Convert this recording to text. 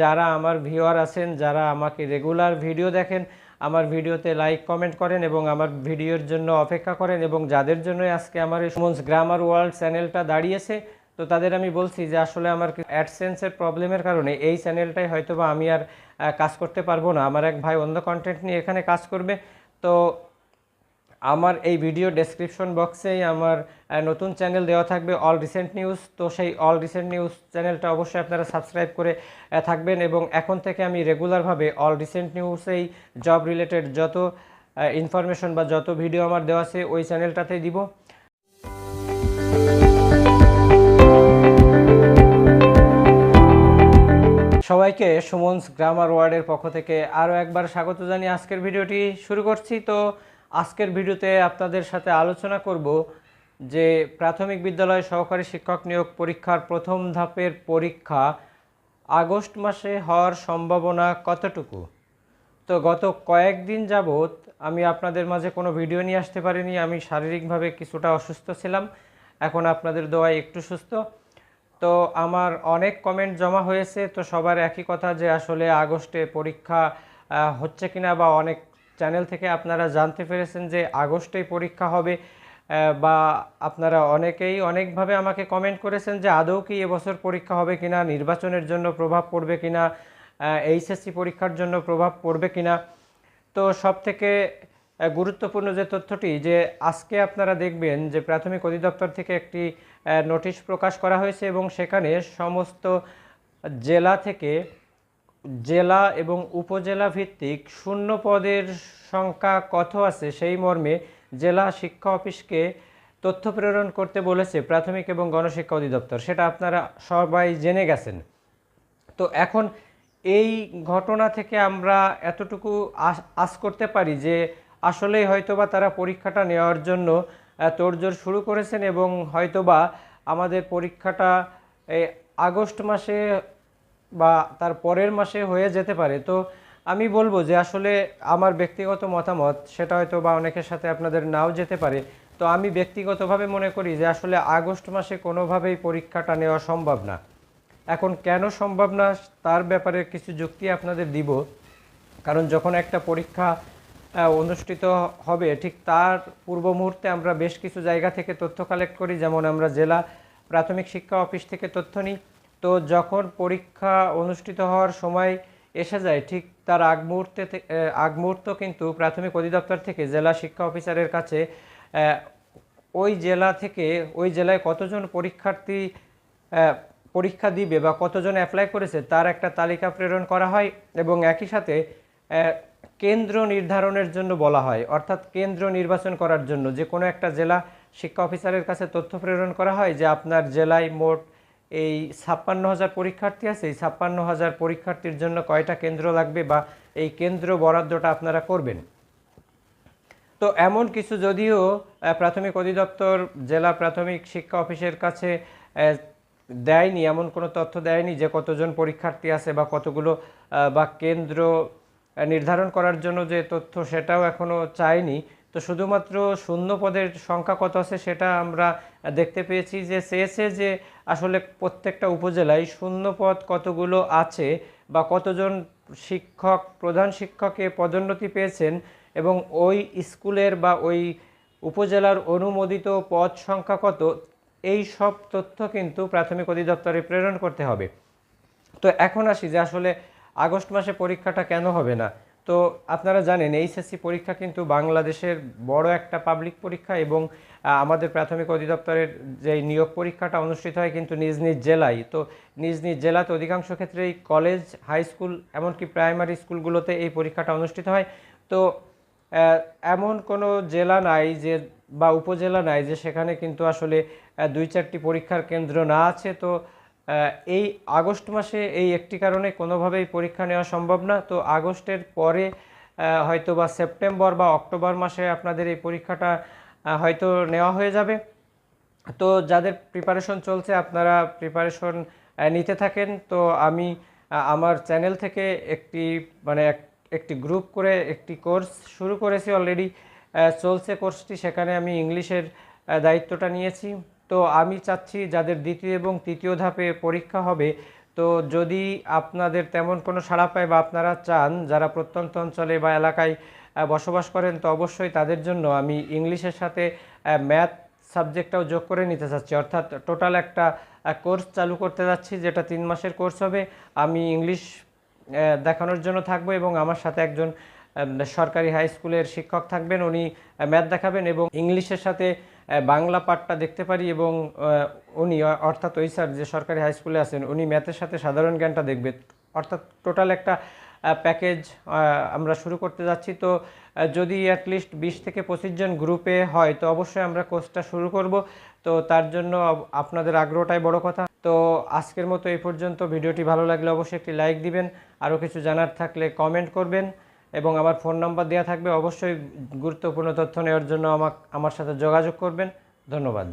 যারা আমার ভিউয়ার আছেন, যারা আমাকে রেগুলার ভিডিও দেখেন, আমার ভিডিওতে লাইক, কমেন্ট করেন এবং আমার ভিডিওর জন্য অপেক্ষা করেন এবং যাদের জন্য আজকে আমার এই সুমন্স গ্রামার ওয়ার্ল্ড চ্যানেলটা দাঁড়িয়েছে, তো তাদের আমি বলছি যে আসলে আমার অ্যাডসেন্সের প্রবলেমের কারণে এই চ্যানেলটাই হয়তো বা আমি আর কাজ করতে পারব না। আমার এক ভাই অন্য কন্টেন্ট নিয়ে এখানে কাজ করবে, তো আমার এই ভিডিও ডেসক্রিপশন বক্সেই আমার নতুন চ্যানেল দেওয়া থাকবে অল রিসেন্ট নিউজ তো সেই অল রিসেন্ট নিউজ চ্যানেলটা অবশ্যই আপনারা সাবস্ক্রাইব করে থাকবেন এবং এখন থেকে আমি রেগুলারভাবে অল রিসেন্ট নিউজেই জব রিলেটেড যত ইনফরমেশন বা যত ভিডিও আমার দেওয়া আছে ওই চ্যানেলটাতেই দিব। সবাইকে সুমনস গ্রামার ওয়ার্ডের পক্ষ থেকে আরও একবার স্বাগত জানিয়ে আজকের ভিডিওটি শুরু করছি। তো আজকের ভিডিওতে আপনাদের সাথে আলোচনা করব যে প্রাথমিক বিদ্যালয় সহকারী শিক্ষক নিয়োগ পরীক্ষার প্রথম ধাপের পরীক্ষা আগস্ট মাসে হওয়ার সম্ভাবনা কতটুকু? তো গত কয়েকদিন যাবৎ আমি আপনাদের মাঝে কোনো ভিডিও নিয়ে আসতে পারিনি, আমি শারীরিকভাবে কিছুটা অসুস্থ ছিলাম, এখন আপনাদের দোয়ায় একটু সুস্থ। তো আমার অনেক কমেন্ট জমা হয়েছে, তো সবার একই কথা যে আসলে আগস্টে পরীক্ষা হচ্ছে কিনা বা অনেক চ্যানেল থেকে আপনারা জানতে পেরেছেন যে আগস্টেই পরীক্ষা হবে বা আপনারা অনেকেই অনেকভাবে আমাকে কমেন্ট করেছেন যে আদৌ কি এবছর পরীক্ষা হবে কিনা, নির্বাচনের জন্য প্রভাব পড়বে কিনা এইচএসসি পরীক্ষার জন্য প্রভাব পড়বে কিনা। তো সব থেকে গুরুত্বপূর্ণ যে তথ্যটি যে আজকে আপনারা দেখবেন যে প্রাথমিক অধিদপ্তর থেকে একটি নোটিশ প্রকাশ করা হয়েছে এবং সেখানে সমস্ত জেলা থেকে জেলা এবং উপজেলা ভিত্তিক শূন্য পদের সংখ্যা কত আছে সেই মর্মে জেলা শিক্ষা অফিসকে তথ্য প্রেরণ করতে বলেছে প্রাথমিক এবং গণশিক্ষা অধিদপ্তর। সেটা আপনারা সবাই জেনে গেছেন। তো এখন এই ঘটনা থেকে আমরা এতটুকু আস- আশ করতে পারি যে আসলেই হয়তোবা তারা পরীক্ষাটা নেওয়ার জন্য তোড়জোড় শুরু করেছেন এবং হয়তোবা আমাদের পরীক্ষাটা আগস্ট মাসে বা তার পরের মাসে হয়ে যেতে পারে। তো আমি বলব যে আসলে আমার ব্যক্তিগত মতামত, সেটা হয়তো বা অনেকের সাথে আপনাদের নাও যেতে পারে। তো আমি ব্যক্তিগতভাবে মনে করি যে আসলে আগস্ট মাসে কোনোভাবেই পরীক্ষাটা নেওয়া সম্ভব না। এখন কেন সম্ভব না, তার ব্যাপারে কিছু যুক্তি আপনাদের দিব। কারণ যখন একটা পরীক্ষা অনুষ্ঠিত হবে, ঠিক তার পূর্ব মুহূর্তে আমরা বেশ কিছু জায়গা থেকে তথ্য কালেক্ট করি। যেমন আমরা জেলা প্রাথমিক শিক্ষা অফিস থেকে তথ্য নিই। তো যখন পরীক্ষা অনুষ্ঠিত হওয়ার সময় এসে যায়, ঠিক তার আগ মুহূর্তে আগ মুহূর্ত কিন্তু প্রাথমিক অধিদপ্তর থেকে জেলা শিক্ষা অফিসারের কাছে ওই জেলা থেকে ওই জেলায় কতজন পরীক্ষার্থী পরীক্ষা দিবে বা কতজন অ্যাপ্লাই করেছে তার একটা তালিকা প্রেরণ করা হয় এবং একই সাথে কেন্দ্র নির্ধারণের জন্য বলা হয়। অর্থাৎ কেন্দ্র নির্বাচন করার জন্য যে কোনো একটা জেলা শিক্ষা অফিসারের কাছে তথ্য প্রেরণ করা হয় যে আপনার জেলায় মোট এই ছাপ্পান্ন হাজার পরীক্ষার্থী আছে, এই ছাপ্পান্ন হাজার পরীক্ষার্থীর জন্য কয়টা কেন্দ্র লাগবে বা এই কেন্দ্র বরাদ্দটা আপনারা করবেন? তো এমন কিছু যদিও প্রাথমিক অধিদপ্তর, জেলা প্রাথমিক শিক্ষা অফিসের কাছে দেয়নি, এমন কোনো তথ্য দেয়নি যে কতজন পরীক্ষার্থী আছে বা কতগুলো বা কেন্দ্র নির্ধারণ করার জন্য যে তথ্য সেটাও এখনও চায়নি তো শুধুমাত্র শূন্য পদের সংখ্যা কত আছে সেটা আমরা দেখতে পেয়েছি যে চেয়েছে যে আসলে প্রত্যেকটা উপজেলায় শূন্য পদ কতগুলো আছে বা কতজন শিক্ষক, প্রধান শিক্ষকে পদোন্নতি পেয়েছেন এবং ওই স্কুলের বা ওই উপজেলার অনুমোদিত পদ সংখ্যা কত, এই সব তথ্য কিন্তু প্রাথমিক অধিদপ্তরে প্রেরণ করতে হবে। তো এখন আসি যে আসলে আগস্ট মাসে পরীক্ষাটা কেন হবে না? তো আপনারা জানেন, এইচএসসি পরীক্ষা কিন্তু বাংলাদেশের বড় একটা পাবলিক পরীক্ষা এবং আমাদের প্রাথমিক অধিদপ্তরের যে নিয়োগ পরীক্ষাটা অনুষ্ঠিত হয় কিন্তু নিজ নিজ জেলায়। তো নিজ নিজ জেলাতে অধিকাংশ ক্ষেত্রেই কলেজ হাই স্কুল এমনকি প্রাইমারি স্কুলগুলোতে এই পরীক্ষাটা অনুষ্ঠিত হয়। তো এমন কোনো জেলা নাই যে, বা উপজেলা নাই যে সেখানে কিন্তু আসলে দুই চারটি পরীক্ষার কেন্দ্র না আছে। তো এই আগস্ট মাসে এই একটি কারণে কোনোভাবেই পরীক্ষা নেওয়া সম্ভব না। তো আগস্টের পরে হয়তো বা সেপ্টেম্বর বা অক্টোবর মাসে আপনাদের এই পরীক্ষাটা হয়তো নেওয়া হয়ে যাবে। তো যাদের প্রিপারেশন চলছে, আপনারা প্রিপারেশন নিতে থাকেন। তো আমি আমার চ্যানেল থেকে একটি মানে এক- একটি গ্রুপ করে একটি কোর্স শুরু করেছি অলরেডি চলছে কোর্সটি সেখানে আমি ইংলিশের দায়িত্বটা নিয়েছি। তো আমি চাচ্ছি যাদের দ্বিতীয় এবং তৃতীয় ধাপে পরীক্ষা হবে, তো যদি আপনাদের তেমন কোনো সাড়া পায় বা আপনারা চান, যারা প্রত্যন্ত অঞ্চলে বা এলাকায় বসবাস করেন, তো অবশ্যই তাদের জন্য আমি ইংলিশের সাথে ম্যাথ সাবজেক্টটাও যোগ করে নিতে চাচ্ছি। অর্থাৎ টোটাল একটা কোর্স চালু করতে যাচ্ছি, যেটা তিন মাসের কোর্স হবে। আমি ইংলিশ দেখানোর জন্য থাকব এবং আমার সাথে একজন সরকারি হাই স্কুলের শিক্ষক থাকবেন, উনি ম্যাথ দেখাবেন এবং ইংলিশের সাথে বাংলা পাঠটা দেখতে পারি এবং উনি, অর্থাৎ ওই স্যার যে সরকারি হাই স্কুলে আছেন, উনি ম্যাথের সাথে সাধারণ জ্ঞানটা দেখবে অর্থাৎ টোটাল একটা প্যাকেজ আমরা শুরু করতে যাচ্ছি। তো যদি অ্যাটলিস্ট বিশ থেকে পঁচিশ জন গ্রুপে হয়, তো অবশ্যই আমরা কোর্সটা শুরু করব। তো, তার জন্য আপ- আপনাদের আগ্রহটাই বড় কথা। তো, আজকের মতো এই পর্যন্ত। ভিডিওটি ভালো লাগলে অবশ্যই একটি লাইক দিবেন। আরও কিছু জানার থাকলে কমেন্ট করবেন। এবং আমার ফোন নাম্বার দেওয়া থাকবে। অবশ্যই গুরুত্বপূর্ণ তথ্য নেওয়ার জন্য আমাক আমার সাথে যোগাযোগ করবেন। ধন্যবাদ।